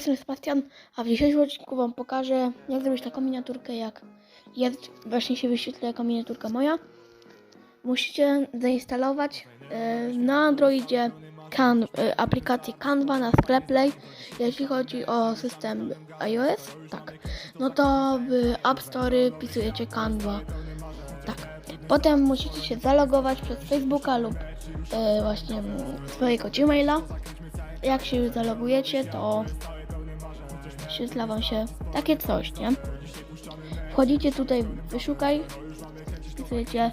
jestem Sebastian, a w dzisiejszym odcinku Wam pokażę, jak zrobić taką miniaturkę, jak jest, właśnie się wyświetla jako miniaturka moja. Musicie zainstalować e, na Androidzie Can, e, aplikację Canva na sklep Play. Jeśli chodzi o system iOS, tak. No to w App Store wpisujecie Canva. Tak. Potem musicie się zalogować przez Facebooka lub e, właśnie swojego Gmaila. Jak się zalogujecie, to wyświetla wam się takie coś, nie? Wchodzicie tutaj, wyszukaj, wpisujecie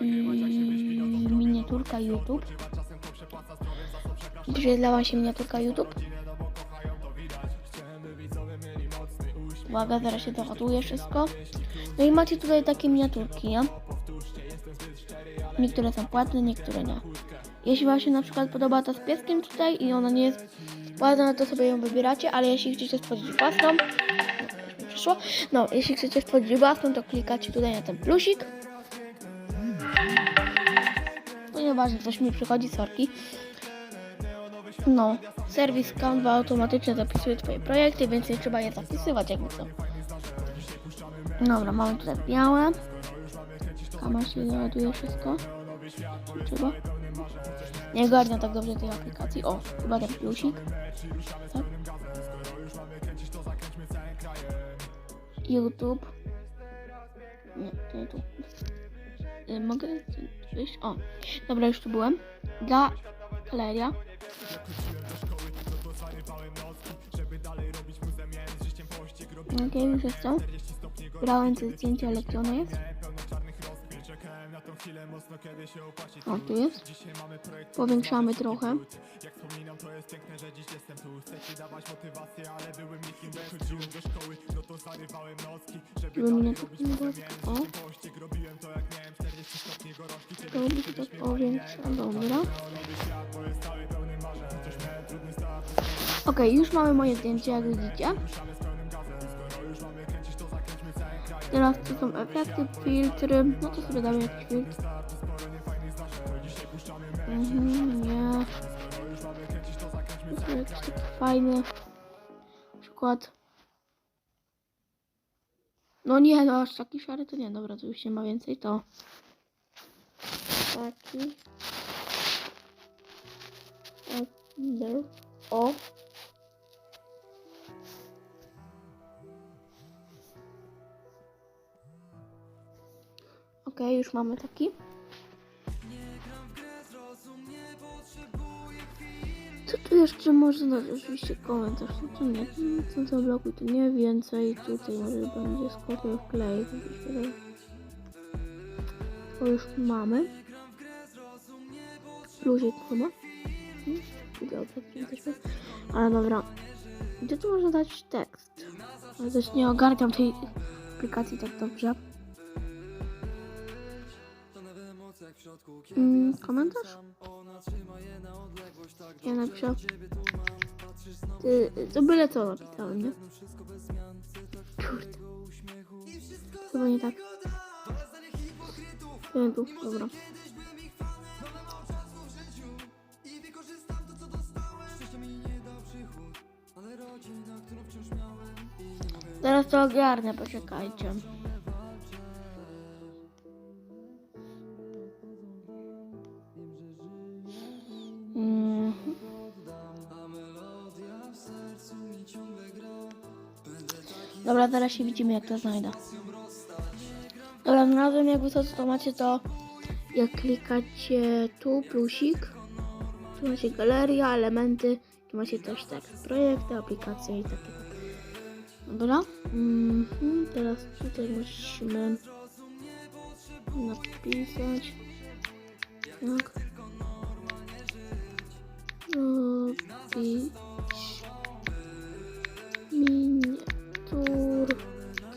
i miniaturka YouTube. Wyświetla wam się miniaturka YouTube. Uwaga, zaraz się doładuje wszystko. No i macie tutaj takie miniaturki, nie? Niektóre są płatne, niektóre nie. Jeśli Wam się na przykład podoba ta z pieskiem tutaj i ona nie jest ładna, to sobie ją wybieracie, ale jeśli chcecie stworzyć własną, no, przyszło, no, jeśli chcecie stworzyć własną, to klikacie tutaj na ten plusik. No nieważne, coś mi przychodzi, sorki. No, serwis Canva automatycznie zapisuje Twoje projekty, więc nie trzeba je zapisywać jakby co. Dobra, mamy tutaj białe. Kama się załaduje wszystko. Trzeba. Nie ogarnia tak dobrze tej aplikacji. O, chyba ten plusik. Tak. YouTube. Nie, to YouTube. Y, Mogę wyjść? O, dobra, już tu byłem. Ga galeria. Okej, już jest to. Brałem te zdjęcie, ale jest? O, tu jest. Powiększamy trochę. Żeby mi nie tak nie było. O. To by się tak powiększa, dobra. Okej, już mamy moje zdjęcie, jak widzicie. Teraz tu są efekty, filtry. No to sobie damy jakiś filtr. Mhm, nie. To jakiś taki fajny. Przykład. No nie, no aż taki szary to nie. Dobra, to już nie ma więcej, to. Taki. Taki. O. Okej, już mamy taki. Co tu jeszcze można dać? Oczywiście komentarz. No to nie. Co za blokuj, to nie więcej. Tutaj może będzie skopiuj wklej. To już mamy. Chyba. Hmm? Dobra, jesteśmy. Ale dobra. Gdzie tu można dać tekst? Ale też nie ogarniam tej aplikacji tak dobrze. Mm, komentarz? Ja napiszę. Ty, to byle co napisałem, nie? Kurde. Chyba nie tak. Nie, tu, dobra. Teraz to ogarnę, poczekajcie. Dobra, zaraz się widzimy jak to znajdę. Dobra, znalazłem jakby co, to macie to jak klikacie tu plusik, tu macie galeria, elementy, tu macie też tekst, projekty, aplikacje i takie. Dobra, mhm, teraz tutaj musimy napisać tak robić miniaturkę na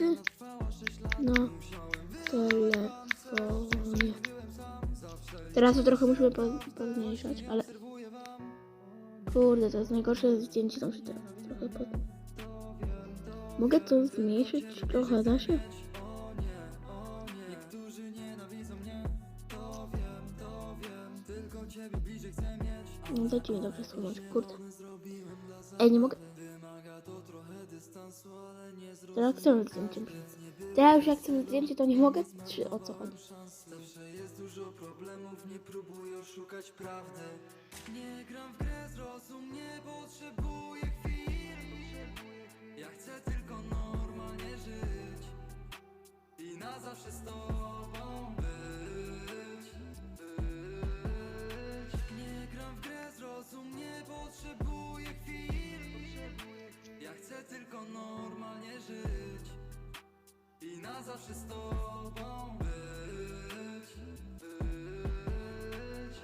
ty na telefonie. Teraz to trochę musimy po, pomniejszać, ale kurde, to jest najgorsze zdjęcie, to muszę teraz trochę pod... Mogę to zmniejszyć trochę, da się? No dajcie mi dobrze słuchać, kurde. Ej, nie mogę. Teraz chcę zdjęcie. Teraz już jak chcę zdjęcie, to nie mogę? Czy o co chodzi? Nie gram zawsze z tobą być, być.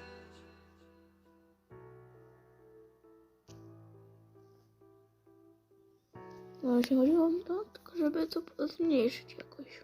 No jeśli chodziło o to, tylko żeby to zmniejszyć jakoś.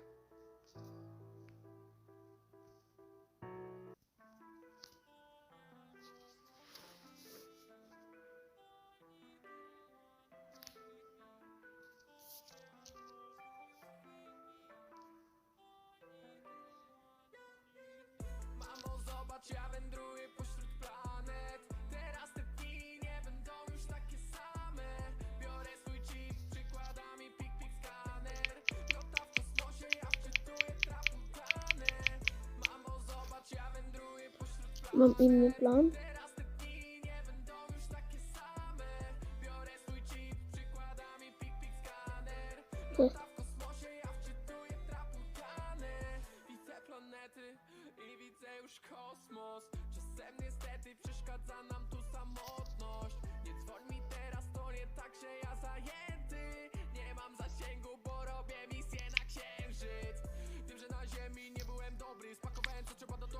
Mam in Plan.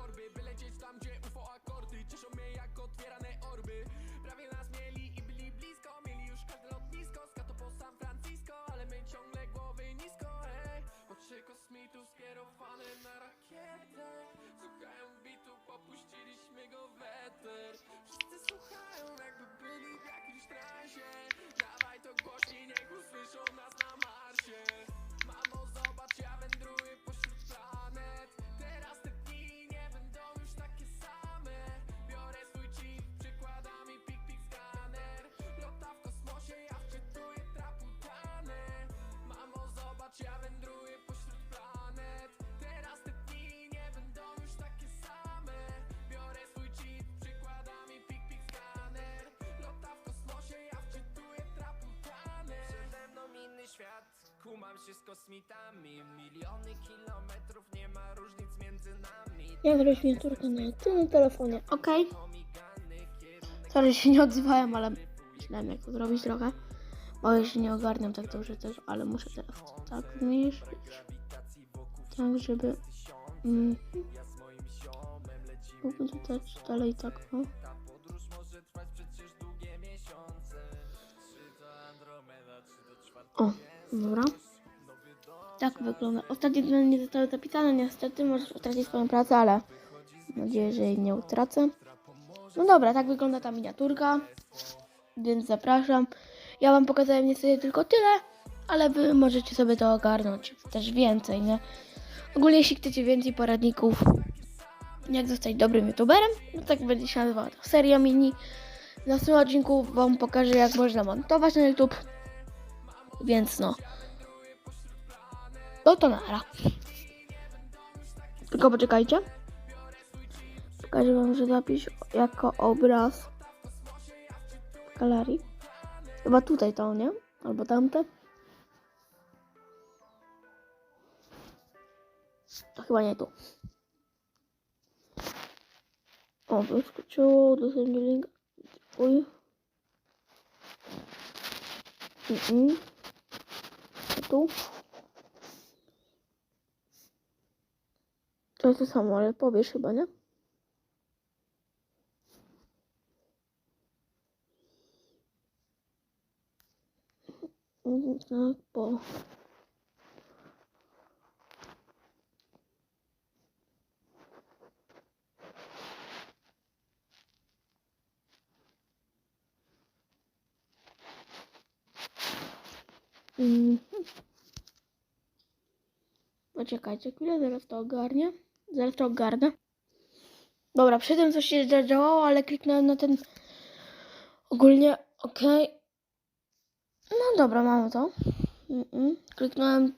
Torby By lecieć tam, gdzie UFO akordy Cieszą mnie jak otwierane orby. Prawie nas mieli i byli blisko Mieli już każde lotnisko. Skato po San Francisco Ale my ciągle głowy nisko ej. Oczy kosmitów skierowane na rakietę. Słuchają bitu, popuściliśmy go w eter. Wszyscy słuchają jakby byli w jakimś transie. Dawaj to głośniej, niech usłyszą nas na Marsie kumam się z kosmitami Miliony kilometrów, nie ma różnic między nami jak zrobić miniaturkę na tym telefonie. Okej. Sorry, się nie odzywałem, ale myślałem jak to zrobić trochę. Bo jeszcze nie ogarniam tak dobrze tego, ale muszę teraz tak zmniejszyć. Tak, żeby... Mm, mógłbym tutaj dalej tak, no. O, dobra. Tak wygląda. Ostatnie dni nie zostały zapisane, niestety możesz utracić swoją pracę, ale mam nadzieję, że jej nie utracę. No dobra, tak wygląda ta miniaturka, więc zapraszam. Ja wam pokazałem niestety tylko tyle, ale wy możecie sobie to ogarnąć też więcej, nie? Ogólnie jeśli chcecie więcej poradników, jak zostać dobrym youtuberem, no tak będzie się nazywała ta seria mini. W następnym odcinku wam pokażę jak można montować na YouTube, więc no. No to nara. Tylko poczekajcie. Pokażę wam, że zapis jako obraz w galerii. Chyba tutaj to, nie? Albo tamte. To chyba nie tu. O, wyskoczyło, dostępny link. Uj. Mm -mm. Tu. Jest to samo, ale powiesz chyba, nie? Tak, po. Mhm. Poczekajcie chwilę, zaraz to ogarnię. Zaraz to ogarnę. Dobra, przy tym coś się zadziałało, ale kliknąłem na ten ogólnie OK. No dobra, mamy to. Kliknąłem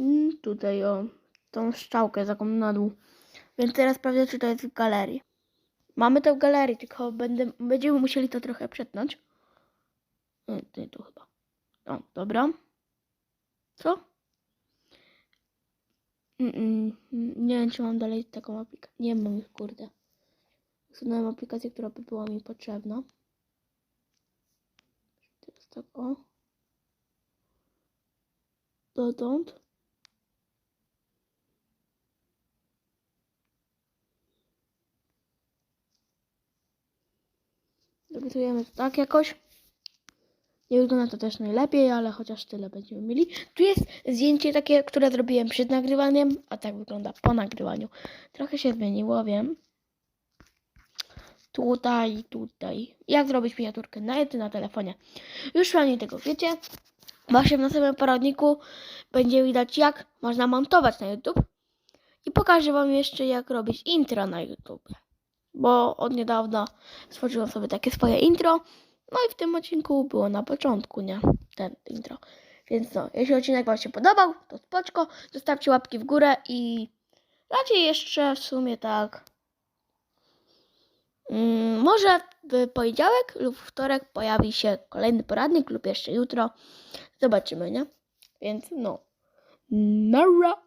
mm, tutaj o tą strzałkę taką na dół. Więc teraz sprawdzę, czy to jest w galerii. Mamy to w galerii, tylko będę, będziemy musieli to trochę przetnąć. Nie tu chyba. O, dobra. Co? Mm-mm. Nie wiem, czy mam dalej taką aplikację. Nie mam już, kurde. Usunąłem aplikację, która by była mi potrzebna. Teraz tak, o. Dotąd. Dopisujemy to tak jakoś. Nie wygląda to też najlepiej, ale chociaż tyle będziemy mieli. Tu jest zdjęcie takie, które zrobiłem przed nagrywaniem, a tak wygląda po nagrywaniu. Trochę się zmieniło, wiem. Tutaj, tutaj. Jak zrobić miniaturkę na jedy na telefonie. Już pewnie tego wiecie. Właśnie w następnym poradniku będzie widać, jak można montować na YouTube. I pokażę Wam jeszcze, jak robić intro na YouTube. Bo od niedawna stworzyłam sobie takie swoje intro. No i w tym odcinku było na początku, nie? Ten intro. Więc no, jeśli odcinek Wam się podobał, to spoczko. Zostawcie łapki w górę i raczej jeszcze w sumie tak. Mm, może w poniedziałek lub wtorek pojawi się kolejny poradnik lub jeszcze jutro. Zobaczymy, nie? Więc no. Nara!